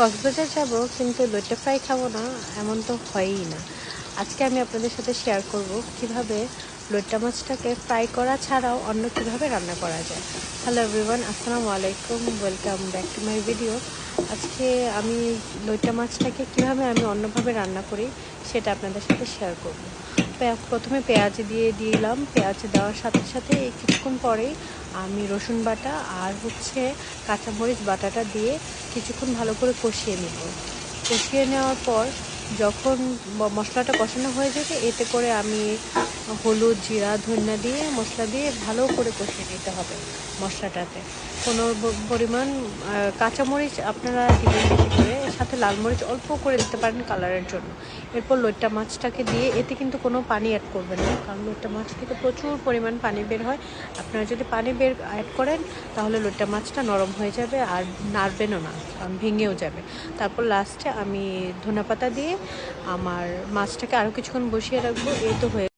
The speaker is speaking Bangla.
কক্সবাজার যাব, কিন্তু লইট্টা ফ্রাই খাব না, এমন তো হয়ই না। আজকে আমি আপনাদের সাথে শেয়ার করব কীভাবে লইট্টা মাছটাকে ফ্রাই করা ছাড়াও অন্য কীভাবে রান্না করা যায়। হ্যালো এভরিওয়ান আসসালামু আলাইকুম welcome back to my video আজকে আমি লইট্টা মাছটাকে কীভাবে আমি অন্যভাবে রান্না করি, সেটা আপনাদের সাথে শেয়ার করব। প্রথমে পেঁয়াজ দিয়ে দিলাম। পেঁয়াজ দেওয়ার সাথে সাথে কিছুক্ষণ পরেই আমি রসুন বাটা আর হচ্ছে কাঁচামরিচ বাটাটা দিয়ে কিছুক্ষণ ভালো করে কষিয়ে নেব। কষিয়ে নেওয়ার পর যখন মশলাটা কষানো হয়ে যাবে, এতে করে আমি হলুদ, জিরা, ধনিয়া দিয়ে মশলা দিয়ে ভালো করে কষিয়ে নিতে হবে মশলাটাতে। কোনো পরিমাণ কাঁচামরিচ আপনারা দিবেন বেশি করে লাল মরিচ অল্প করে দিতে পারেন কালারের জন্য। এরপর লইট্টা মাছটাকে দিয়ে এতে কিন্তু কোনো পানি অ্যাড করবেন না, কারণ লইট্টা মাছ থেকে প্রচুর পরিমাণ পানি বের হয়। আপনারা যদি পানি বের অ্যাড করেন, তাহলে লইট্টা মাছটা নরম হয়ে যাবে আর নাড়বেনও না ভেঙেও যাবে। তারপর লাস্টে আমি ধনেপাতা দিয়ে আমার মাছটাকে আরও কিছুক্ষণ বসিয়ে রাখব, এই তো হয়ে